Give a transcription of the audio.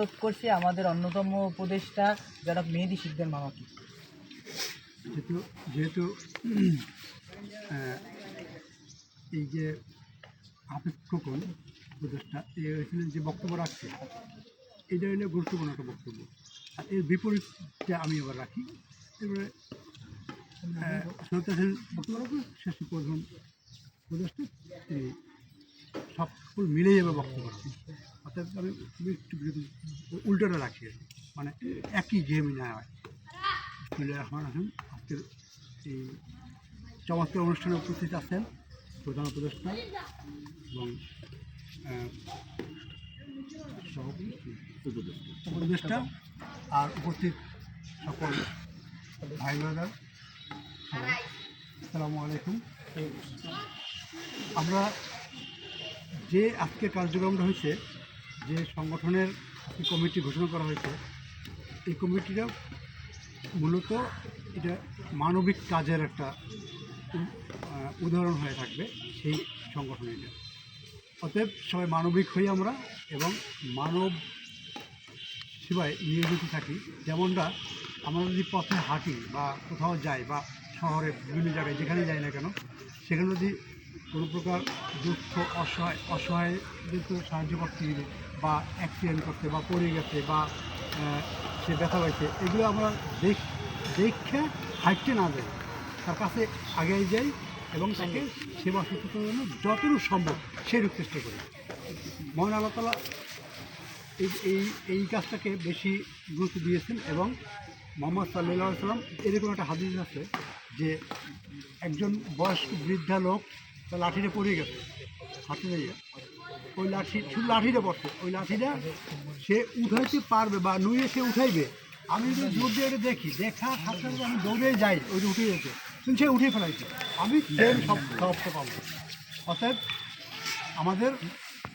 অনুরোধ করছি আমাদের অন্যতম উপদেষ্টা যারা মেহেদি শিখদের মামাকে। যেহেতু যেহেতু এই যে খোকন উপদেষ্টা, এ হয়েছিলেন যে বক্তব্য রাখছে এটা হলো গুরুত্বপূর্ণ একটা বক্তব্য। আর এর বিপরীতটা আমি এবার রাখি। এবারে সৈয়দ বক্তব্য রাখবেন শেষে প্রধান উপদেষ্টা সকল মিলেই এবার বক্তব্য রাখেন। অর্থাৎ আমি একটু বিরতি উল্টোটা রাখি মানে একই গেমই না হয় বিসমিল্লাহির রহমানির রহিম আজকের এই চমৎকার অনুষ্ঠানে উপস্থিত আছেন প্রধান উপদেষ্টা এবং উপদেষ্টা। আর উপস্থিত সকল ভাই ব্রাদার আসসালামু আলাইকুম। আমরা যে আজকে কার্যক্রমটা হয়েছে যে সংগঠনের কমিটি ঘোষণা করা হয়েছে, এই কমিটিটা মূলত এটা মানবিক কাজের একটা উদাহরণ হয়ে থাকবে সেই সংগঠন এটা অতএব সবাই মানবিক হই আমরা এবং মানব সেবায় নিয়োজিত থাকি। যেমনটা আমরা যদি পথে হাঁটি বা কোথাও যাই বা শহরে বিভিন্ন জায়গায় যেখানে যাই না কেন, সেখানে যদি কোনো প্রকার দুঃখ, অসহায় অসহায়দেরকে সাহায্য করতে গেলে বা অ্যাক্সিডেন্ট করতে বা পড়ে গেছে বা সে ব্যথা পাইছে, এগুলো আমরা দেখ, দেখে হাঁটতে না যাই তার কাছে আগে যাই এবং তাকে সেবা শুশ্রূষার জন্য যতটুকু সম্ভব সেরূপ চেষ্টা করি। মহান আল্লাহ তালা এই এই এই কাজটাকে বেশি গুরুত্ব দিয়েছেন এবং মোহাম্মদ সাল্লাহ সাল্লাম এরকম একটা হাদিস আছে যে একজন বয়স্ক বৃদ্ধা লোক তার লাঠিটা পড়ে গেছে। হাতে দিয়ে ওই লাঠি, শুধু লাঠিটা পড়ছে। ওই লাঠিটা সে উঠাইতে পারবে বা নুয়ে সে উঠাইবে। আমি যদি জোর দিয়ে দেখি, দেখা সাথে সাথে আমি দৌড়ে যাই, ওই উঠে যেতে কিন্তু সে উঠে ফেলাইছে। আমি সব সবটা পাবো? অতএব আমাদের